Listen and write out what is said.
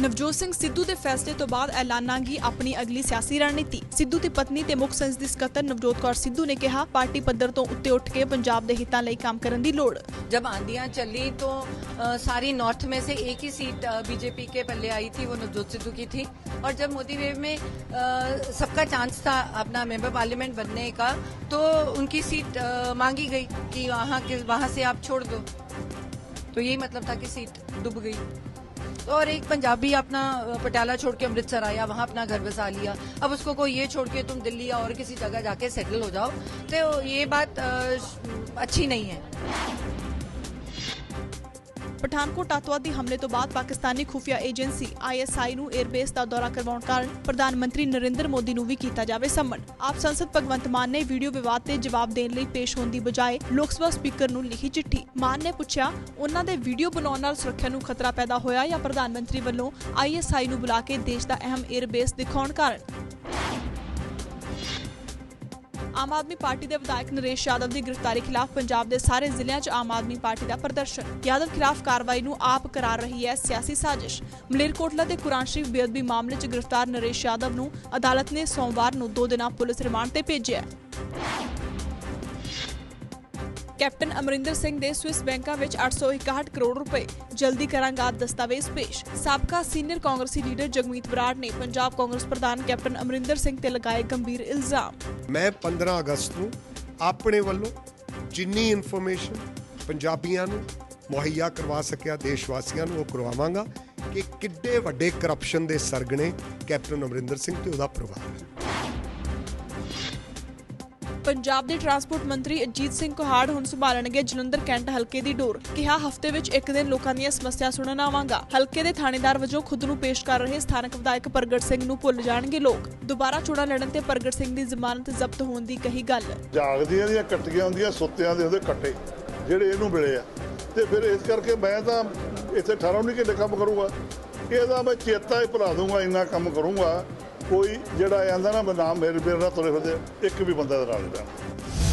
ਨਵਜੋਤ ਸਿੰਘ ਸਿੱਧੂ ਦੇ ਫੈਸਲੇ ਤੋਂ ਬਾਅਦ ਐਲਾਨਾਂਗੀ ਆਪਣੀ ਅਗਲੀ ਸਿਆਸੀ ਰਣਨੀਤੀ ਸਿੱਧੂ ਦੀ ਪਤਨੀ ਤੇ ਮੁੱਖ ਸੰਸਦੀ ਸਕੱਤਰ ਨਵਜੋਤ ਕੌਰ ਸਿੱਧੂ ਨੇ ਕਿਹਾ ਪਾਰਟੀ ਪੱਧਰ ਤੋਂ ਉੱਤੇ ਉੱਠ ਕੇ ਪੰਜਾਬ ਦੇ ਹਿੱਤਾਂ ਲਈ ਕੰਮ ਕਰਨ ਦੀ ਲੋੜ जब आंधियां चली तो अ, सारी नॉर्थ में से एक ही सीट बीजेपी के पल्ले आई थी वो नवजोत सिद्धू की थी और जब मोदी वेव में अ, सबका चांस था अपना मेंबर पार्लियामेंट बनने का तो उनकी सीट अ, मांगी गई कि वहाँ के वहाँ से आप छोड़ दो तो यही मतलब था कि सीट डूब गई और एक पंजाबी अपना पटियाला छोड़ के अमृतसर आया, वहाँ अपना घर बसा लिया। अब उसको कोई ये छोड़ के तुम दिल्ली या और किसी जगह जाके सेटल हो जाओ। तो ये बात अच्छी नहीं है। ਪਠਾਨਕੋਟ ਅੱਤਵਾਦੀ ਹਮਲੇ ਤੋਂ ਬਾਅਦ ਪਾਕਿਸਤਾਨੀ ਖੁਫੀਆ ਏਜੰਸੀ ਆਈਐਸਆਈ ਨੂੰ 에ਅਰਬੇਸ ਦਾ ਦੌਰਾ ਕਰਵਾਉਣ ਕਾਰਨ ਪ੍ਰਧਾਨ ਮੰਤਰੀ ਨਰਿੰਦਰ ਮੋਦੀ ਨੂੰ ਵੀ ਕੀਤਾ ਜਾਵੇ ਸੰਮਨ ਆਪ ਸੰਸਦ ਭਗਵੰਤ ਮਾਨ ਨੇ ਵੀਡੀਓ ਵਿਵਾਦ ਤੇ ਜਵਾਬ ਦੇਣ ਲਈ ਪੇਸ਼ ਹੋਣ ਦੀ ਬਜਾਏ ਲੋਕ ਸਭਾ ਸਪੀਕਰ ਨੂੰ ਲਿਖੀ ਚਿੱਠੀ। ਮਾਨ ਨੇ ਪੁੱਛਿਆ, ਉਹਨਾਂ ਦੇ ਵੀਡੀਓ ਬਣਾਉਣ ਨਾਲ ਸੁਰੱਖਿਆ ਨੂੰ ਖਤਰਾ ਪੈਦਾ ਹੋਇਆ ਜਾਂ ਪ੍ਰਧਾਨ ਮੰਤਰੀ ਵੱਲੋਂ ਆਈਐਸਆਈ ਨੂੰ ਬੁਲਾ ਕੇ ਦੇਸ਼ ਦਾ ਅਹਿਮ 에ਅਰਬੇਸ ਦਿਖਾਉਣ ਕਾਰਨ? ਆਮ ਆਦਮੀ ਪਾਰਟੀ ਦੇ ਵਿਧਾਇਕ ਨਰੇਸ਼ ਯਾਦਵ ਦੀ ਗ੍ਰਿਫਤਾਰੀ ਖਿਲਾਫ ਪੰਜਾਬ ਦੇ ਸਾਰੇ ਜ਼ਿਲ੍ਹਿਆਂ 'ਚ ਆਮ ਆਦਮੀ ਪਾਰਟੀ ਦਾ ਪ੍ਰਦਰਸ਼ਨ। ਯਾਦਵ ਖਿਲਾਫ ਕਾਰਵਾਈ ਨੂੰ ਆਪ ਕਰਾਰ ਰਹੀ ਹੈ ਸਿਆਸੀ ਸਾਜ਼ਿਸ਼। ਮਲੇਰਕੋਟਲਾ ਦੇ ਕੁਰਾਨ ਸ਼ਰੀਫ ਬੇਅਦਬੀ ਮਾਮਲੇ 'ਚ ਗ੍ਰਿਫਤਾਰ ਨਰੇਸ਼ ਯਾਦਵ ਨੂੰ ਅਦਾਲਤ ਨੇ ਸੋਮਵਾਰ ਨੂੰ ਦੋ ਦਿਨਾਂ ਪੁਲਿਸ ਰਿਮਾਂਡ ਤੇ ਭੇਜਿਆ ਕੈਪਟਨ ਅਮਰਿੰਦਰ ਸਿੰਘ ਦੇ ਸਵਿਸ ਬੈਂਕਾਂ ਵਿੱਚ 861 ਕਰੋੜ ਰੁਪਏ। ਜਲਦੀ ਕਰਾਂਗਾ ਦਸਤਾਵੇਜ਼ ਪੇਸ਼। ਸਾਬਕਾ ਸੀਨੀਅਰ ਕਾਂਗਰਸੀ ਲੀਡਰ ਜਗਮੀਤ ਬਰਾੜ ਨੇ ਪੰਜਾਬ ਕਾਂਗਰਸ ਪ੍ਰਧਾਨ ਕੈਪਟਨ ਅਮਰਿੰਦਰ ਸਿੰਘ ਤੇ ਲਗਾਏ ਗੰਭੀਰ ਇਲਜ਼ਾਮ। ਮੈਂ 15 ਅਗਸਤ ਨੂੰ ਆਪਣੇ ਵੱਲੋਂ ਜਿੰਨੀ ਇਨਫੋਰਮੇਸ਼ਨ ਪੰਜਾਬੀਆਂ ਨੂੰ ਮੁਹੱਈਆ ਕਰਵਾ ਸਕਿਆ ਦੇਸ਼ ਵਾਸੀਆਂ ਨੂੰ ਉਹ ਕਰਵਾਵਾਂਗਾ ਕਿ ਕਿੱਡੇ ਵੱਡੇ ਕਰਪਸ਼ਨ ਦੇ ਸਰਗਣੇ ਕੈਪਟਨ ਅਮਰਿੰਦਰ ਸਿੰਘ ਤੇ ਉਹਦਾ ਪਰਿਵਾਰ ਹੈ। ਪੰਜਾਬ ਦੇ ਟਰਾਂਸਪੋਰਟ ਮੰਤਰੀ ਅਜੀਤ ਸਿੰਘ ਕੋਹਾੜ ਹੁਣ ਸੰਭਾਲਣਗੇ ਜਲੰਧਰ ਕੈਂਟ ਹਲਕੇ ਦੀ ਡੋਰ, ਕਿਹਾ ਹਫ਼ਤੇ ਵਿੱਚ ਇੱਕ ਦਿਨ ਲੋਕਾਂ ਦੀਆਂ ਸਮੱਸਿਆ ਸੁਣਨ ਆਵਾਂਗਾ। ਹਲਕੇ ਦੇ ਥਾਣੇਦਾਰ ਵਜੋਂ ਖੁਦ ਨੂੰ ਪੇਸ਼ ਕਰ ਰਹੇ ਸਥਾਨਕ ਵਿਧਾਇਕ ਪ੍ਰਗਟ ਸਿੰਘ ਨੂੰ ਭੁੱਲ ਜਾਣਗੇ ਲੋਕ। ਦੁਬਾਰਾ ਚੋਣਾਂ ਲੜਨ ਤੇ ਪ੍ਰਗਟ ਸਿੰਘ ਦੀ ਜ਼ਮਾਨਤ ਜ਼ਬਤ ਹੋਣ ਦੀ ਕਹੀ ਗੱਲ। ਜਾਗਦੀਆਂ ਦੀਆਂ ਕੱਟੀਆਂ ਹੁੰਦੀਆਂ, ਸੁੱਤਿਆਂ ਦੇ ਉਹਦੇ ਕੱਟੇ, ਜਿਹੜੇ ਇਹਨੂੰ ਮਿਲੇ ਆ। ਤੇ ਫਿਰ ਇਸ ਕਰਕੇ ਮੈਂ ਤਾਂ ਇੱਥੇ 18 19 ਘੰਟੇ ਕੰਮ ਕਰੂੰਗਾ। ਇਹਦਾ ਮੈਂ ਚੇਤਾ ਹੀ ਭੁਲਾ ਦੂੰਗਾ, ਇੰਨਾ ਕੰਮ ਕਰੂੰਗਾ। ਕੋਈ ਜਿਹੜਾ ਆਂਦਾ ਨਾ ਬਨਾਮ ਮੇਰੇ ਮੇਰੇ ਨਾਲ ਤੁਰੇ ਫਿਰਦੇ ਇੱਕ ਵੀ ਬੰਦਾ ਦਾ ਨਾਲ ਨਹੀਂ